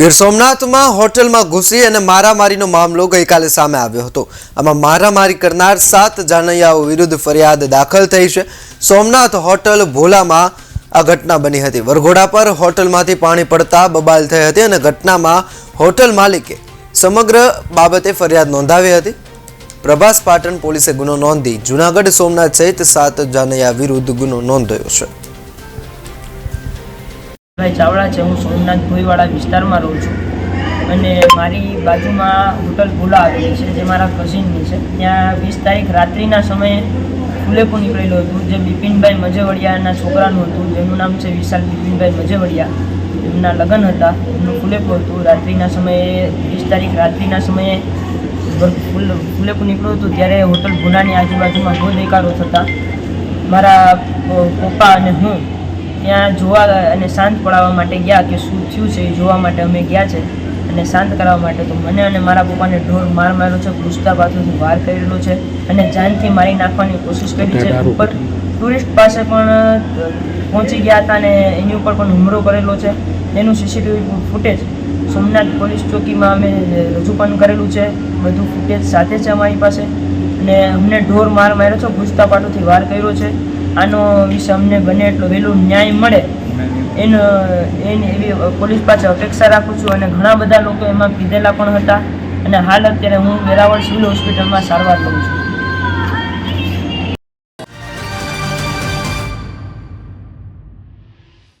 ગીર સોમનાથમાં હોટલમાં ઘૂસી અને મારામારીનો મામલો ગઈકાલે સામે આવ્યો હતો. આમાં મારામારી કરનાર સાત જાનૈયાઓ વિરુદ્ધ ફરિયાદ દાખલ થઈ છે. સોમનાથ હોટલ ભોલામાં આ ઘટના બની હતી. વરઘોડા પર હોટલમાંથી પાણી પડતા બબાલ થઈ હતી અને ઘટનામાં હોટલ માલિકે સમગ્ર બાબતે ફરિયાદ નોંધાવી હતી. પ્રભાસ પાટણ પોલીસે ગુનો નોંધી જુનાગઢ સોમનાથ સહિત સાત જાનૈયા વિરુદ્ધ ગુનો નોંધાયો છે. ભાઈ ચાવડા છે, હું સોમનાથ ભોઈવાડા વિસ્તારમાં રહું છું. અને મારી બાજુમાં હોટલ ભૂલા આવેલી છે, જે મારા કઝિનની છે. ત્યાં વીસ તારીખ રાત્રિના સમયે ફુલેપું નીકળેલું હતું, જે બિપિનભાઈ મજેવડિયાના છોકરાનું હતું, જેનું નામ છે વિશાલ બિપિનભાઈ મજેવડિયા. એમના લગ્ન હતા, એમનું ફુલેપું હતું. રાત્રિના સમયે, વીસ તારીખ રાત્રિના સમયે ફુલેપું નીકળ્યું હતું, ત્યારે હોટલ ભૂલાની આજુબાજુમાં બહુ દેકારો થતા. મારા પપ્પા અને હું ત્યાં જોવા અને શાંત પડાવવા માટે ગયા કે શું થયું છે એ જોવા માટે અમે ગયા છે અને શાંત કરાવવા માટે તો મને અને મારા પપ્પાને ઢોર માર માર્યો છે ઘૂસતા બાજુથી વાર કરેલો છે અને જાનથી મારી નાખવાની કોશિશ કરી છે. ઉપર ટુરિસ્ટ પાસે પણ પહોંચી ગયા હતા અને એની ઉપર પણ હુમલો કરેલો છે. એનું સીસીટીવી ફૂટેજ સોમનાથ પોલીસ ચોકીમાં અમે રજૂ પણ કરેલું છે. બધું ફૂટેજ સાથે છે અમારી પાસે અને અમને ઢોર માર માર્યો છે ઘૂસતા પાટોથી વાર કર્યો છે. આનો વિશે અમને બને એટલો વહેલું ન્યાય મળે. એનો, એની એવી પોલીસ પાસે અપેક્ષા રાખું છું અને ઘણા બધા લોકો એમાં પીધેલા પણ હતા. અને હાલ અત્યારે હું વેરાવળ સિવિલ હોસ્પિટલમાં સારવાર લઉં છું.